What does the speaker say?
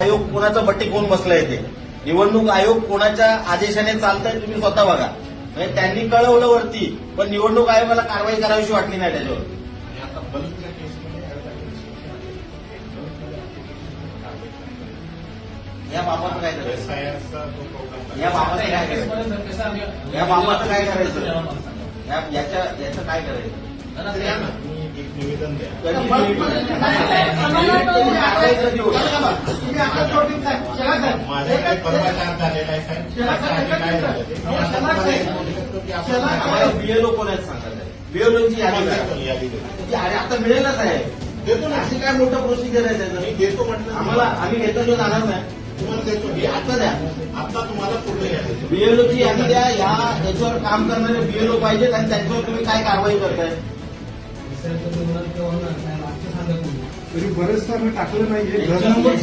आयोग कोणाचं बट्टी कोण बसलंय ते? निवडणूक आयोग कोणाच्या आदेशाने चालतंय तुम्ही स्वतः बघा. म्हणजे त्यांनी कळवलं वरती पण निवडणूक आयोगाला कारवाई करावीशी वाटली नाही त्याच्यावर. या बाबत काय करायचं? एसआयआरचा तो प्रोग्राम या बाबत काय करायचं? या बाबत काय करायचं? या- याच्या याचं काय करायचं? निवेदन द्या. कधी कारवाई कधी होईल? परवा चार्ज झालेला आहे साहेब आता बीएलओ कोण आहेत बीएलओची यादी आता मिळेलच आहे देतो ना अशी काय मोठं प्रोसिजर आहे मी देतो म्हटलं आम्हाला आम्ही घेतो जो जाणार नाही तुम्हाला देतो हे आता द्या आता तुम्हाला पूर्ण यादी बीएलओची यादी द्या या याच्यावर काम करणारे बीएलओ पाहिजेत आणि त्यांच्यावर तुम्ही काय कारवाई करताय तरी बरेचदा आम्ही टाकलं नाहीये. घर नंबर